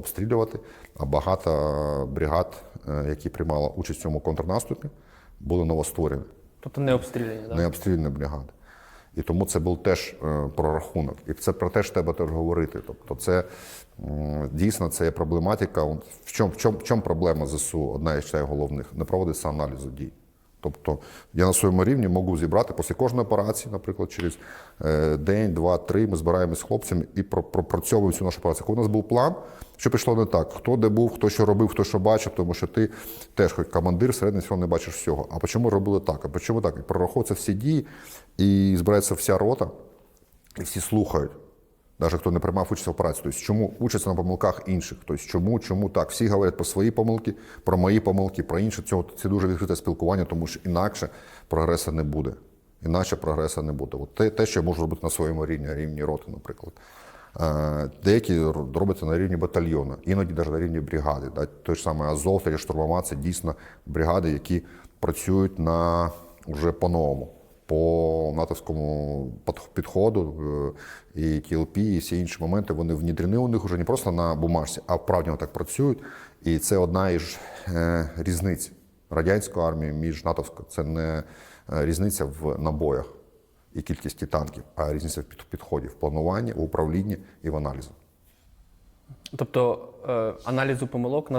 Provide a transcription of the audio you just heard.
обстрілювати, а багато бригад, е, які приймали участь в цьому контрнаступі, були новостворені, Тобто не обстріляні, так? не обстріляні бригади. І тому це був теж е, прорахунок. І це про те ж треба теж говорити. Тобто, це дійсно це є проблематика. В чому, в чому, в чому проблема ЗСУ? Одна із головних не проводиться аналізу дій. Тобто я на своєму рівні можу зібрати після кожної операції, наприклад, через е, день, два, три. Ми збираємося з хлопцями і пропрацьовуємо всю нашу операцію. У нас був план, що пішло не так, хто де був, хто що робив, хто що бачив, тому що ти теж як командир всередині всього не бачиш всього. А чому робили так? А чому так? І прораховуються всі дії, і збирається вся рота, і всі слухають. Навіть хто не приймав участь в операції. Тобто, чому учаться на помилках інших? Тобто, чому, чому так? Всі говорять про свої помилки, про мої помилки, про інші. Цього це дуже відкрите спілкування, тому що інакше прогресу не буде. Іначе прогресу не буде. От те, те, що я можу робити на своєму рівні, рівні роти, наприклад. Е, Деякі робляться на рівні батальйону, іноді навіть на рівні бригади. Той ж самий Азов та штурмова це дійсно бригади, які працюють на вже по-новому по натовському підходу е, і ТЛП, і всі інші моменти вони внідрені у них вже не просто на бумажці, а вправді так працюють. І це одна із е, різниць радянської армії між натовською. Це не е, різниця в набоях і кількості танків, а різниця в підході в плануванні, в управлінні і в аналізі. Тобто аналізу помилок на